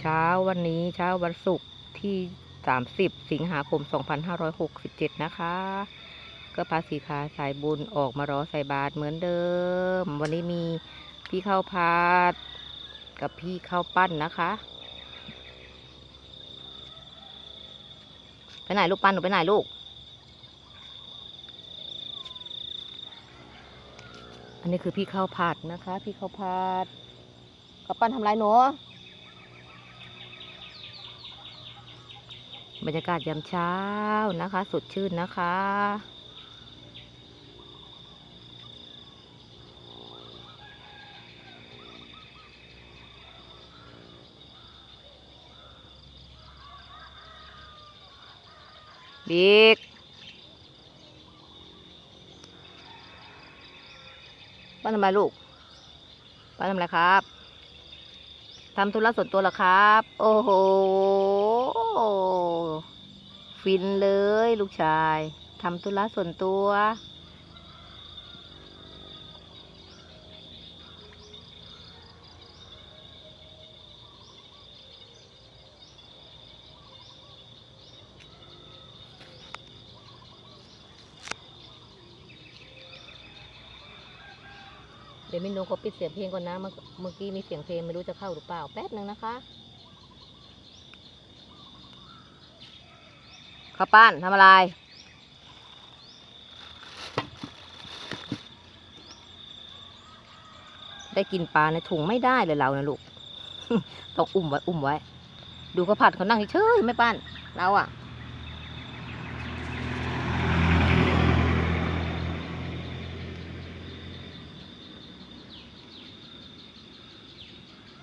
เช้าวันนี้เช้าวันศุกร์ที่ 30 สิงหาคม 2567 นะคะ ก็พาสีขาสายบุญออกมารอใส่บาตรเหมือนเดิม วันนี้มีพี่ข้าวพาดกับพี่ข้าวปั้นนะคะไปไหนลูกปั้นหนูไปไหนลูก อันนี้คือพี่ข้าวผัดนะคะ พี่ข้าวผัดข้าวปั้นทำไรหนู บรรยากาศยามเช้านะคะ สดชื่นนะคะ บิ๊กป้าทำไรลูกป้าทำอะไรครับ ทำธุระส่วนตัวเหรอครับ โอ้โห ฟินเลยลูกชาย ทำธุระส่วนตัว เดี๋ยวมินดูเขาปิดเสียงเพลงก่อนนะ เมื่อกี้มีเสียงเพลงไม่รู้จะเข้าหรือเปล่า แป๊บหนึ่งนะคะข้าปั้นทำอะไร ได้กินปลาในถุงไม่ได้เลยเรานะลูก ต้องอุ้มไว้ อุ้มไว้ ดูเขาผัดเขานั่งเฉยไม่ปั้นเราอะ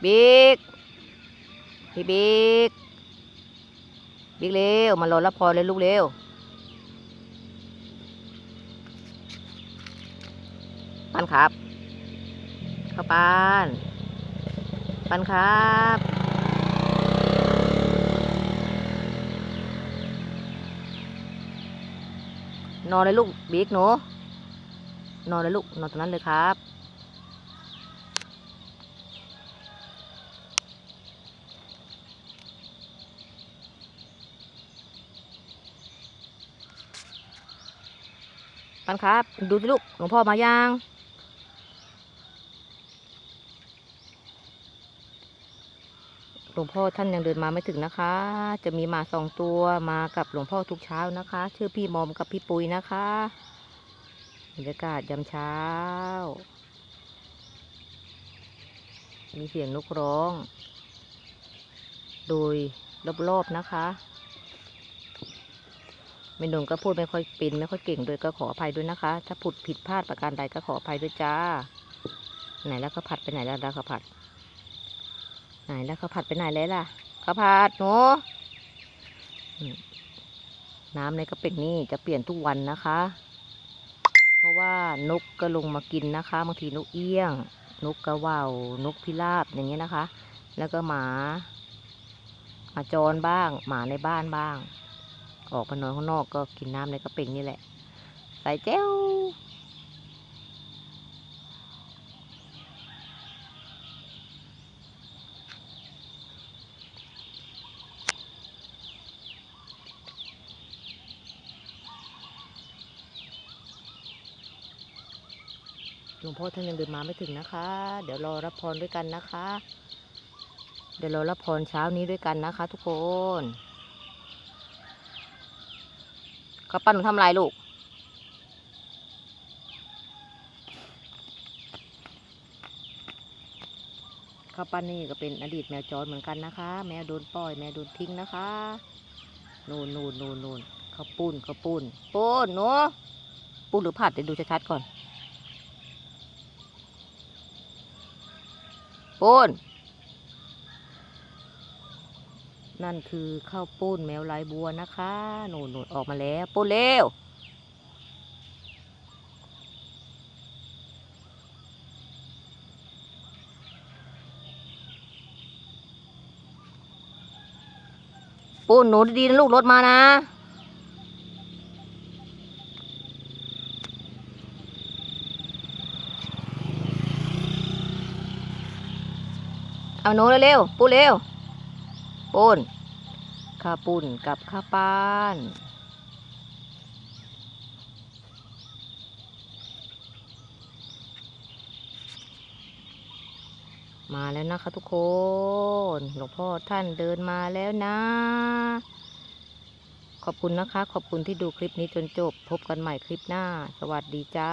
บิ๊กพี่บิ๊กบิ๊กเร็วมารอรับพรเลยลูกเร็วปันครับ เข้าปานปันครับนอนเลยลูกบิ๊กหนูนอนเลยลูกนอนตรงนั้นเลยครับ ปันครับ ดูสิลูกหลวงพ่อมายังหลวงพ่อท่านยังเดินมาไม่ถึงนะคะ จะมีมาสองตัวมากับหลวงพ่อทุกเช้านะคะ ชื่อพี่มอมกับพี่ปุยนะคะบรรยากาศยามเช้า มีเสียงนกร้อง โดยรอบๆนะคะ เมนุนก็พูดไม่ค่อยเป็นไม่ค่อยเก่งด้วยก็ขออภัยด้วยนะคะ ถ้าพูดผิดพลาดประการใดก็ขออภัยด้วยจ้า ไหนแล้วก็ผัดไปไหนแล้วแล้วก็ผัด ไหนแล้วข้าผัดไปไหนเลยล่ะข้าวผัดหนูน้ำในกระเป็กนี่จะเปลี่ยนทุกวันนะคะ เพราะว่านกก็ลงมากินนะคะบางทีนกเอี้ยง นกกระว่าวนกพิราบอย่างเงี้ยนะคะ แล้วก็หมาหมาจรบ้าง หมาในบ้านบ้าง ออกมานอนข้างนอกก็กินน้ำในกระป็กนี่แหละใส่แจ้วหลวงพ่อท่านยังเดินมาไม่ถึงนะคะ เดี๋ยวรอรับพรด้วยกันนะคะ เดี๋ยวรอรับพรเช้านี้ด้วยกันนะคะ ทุกคน ข้าวปั้นหนูทำอะไรลูก ข้าวปั้นนี่ก็เป็นอดีตแมวจรเหมือนกันนะคะ แมวโดนปล่อย แมวโดนทิ้งนะคะนูนนูนนูนนูนข้าวปุ้นข้าวปุ้นปุ้นหนูปุ้นหรือผัดเดี๋ยวดูชัดๆก่อนปูน นั่นคือข้าวปุ้นแมวลายบัวนะคะหนูหนูออกมาแล้วปูนเร็วปูนหนูดีนะลูกรถมานะ เอาหนูเร็วๆปูเร็ว ปุ้นข้าปุ่นกับข้าป้านมาแล้วนะคะทุกคน หลวงพ่อท่านเดินมาแล้วนะ ขอบคุณนะคะ ขอบคุณที่ดูคลิปนี้จนจบ พบกันใหม่คลิปหน้า สวัสดีจ้า